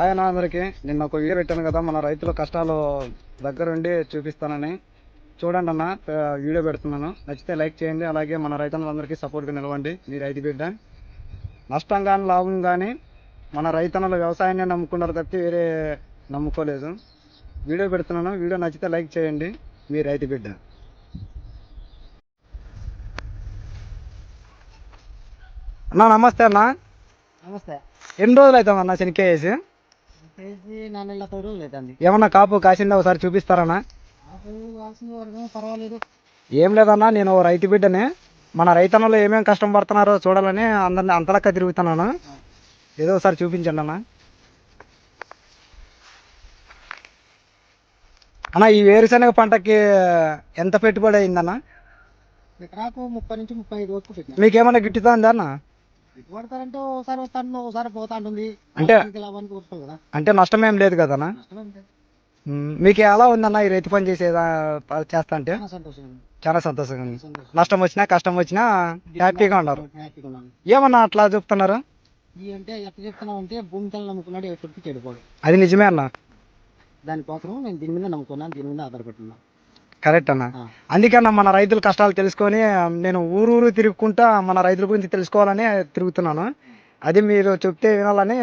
అన్న అందరికి. నిన్న ఒక వీడియో పెట్టాను కదా మన రైతుల కష్టాలు దగ్గరుండి చూపిస్తానని. చూడండి అన్న వీడియో పెడుతున్నాను. నచ్చితే లైక్ చేయండి అలాగే మన రైతన్నలందరికీ సపోర్ట్గా నిలవండి. మీ రైతు బిడ్డ. నష్టం కానీ లాభం కానీ మన రైతన్నలు వ్యవసాయాన్ని నమ్ముకున్నారు తప్పితే వేరే నమ్ముకోలేదు. వీడియో పెడుతున్నాను. వీడియో నచ్చితే లైక్ చేయండి మీ రైతు బిడ్డ. అన్న నమస్తే అన్న. నమస్తే. ఎన్ని రోజులు అవుతుంది అన్న శనికాయ వేసి ఏమన్నా కాపు కాసిందా ఒకసారి పర్వాలేదు. ఏం లేదన్నా నేను రైతు బిడ్డని. మన రైతన్నలు ఏమేమి కష్టం పడుతున్నారో చూడాలని అందరిని అంతలక్క తిరుగుతున్నాను? ఏదో ఒకసారి చూపించండి అన్న. అన్న ఈ వేరుశనగ పంటకి ఎంత పెట్టుబడి అయిందన్న? ఎకరాకు ముప్పై నుంచి ముప్పై ఐదు వరకు మీకేమన్నా గిట్టుతుందా అన్న? పెట్టుబడతారంటే ఒకసారి వస్తాను ఒకసారి పోతా ఉంటుంది అంటే- కదా. అంటే నష్టం ఏం లేదు. ఉమ్, మీకు ఎలా ఉందన్న ఈ రైతు పని చేసేదా చేస్తా అంటే? చాలా సంతోషంగా ఉంది. నష్టం వచ్చినా కష్టం వచ్చినా హ్యాపీగా ఉన్నారు. ఏమన్నా అట్లా చెప్తున్నారు? అంటే ఎట్లా అంటే భూమి తల్లి నమ్ముకున్నాడు ఎప్పటికీ చెడిపోడు. అది నిజమే అన్న? దానికోసం నేను దీని మీద నమ్ముకున్నాను దీని మీద ఆధారపడుతున్నా కరెక్ట్ అన్న. అందుకన్న మన రైతుల కష్టాలు తెలుసుకొని నేను ఊరు ఊరు తిరుగుకుంటా మన రైతుల గురించి తెలుసుకోవాలని తిరుగుతున్నాను అది మీరు చెప్తే వినాలని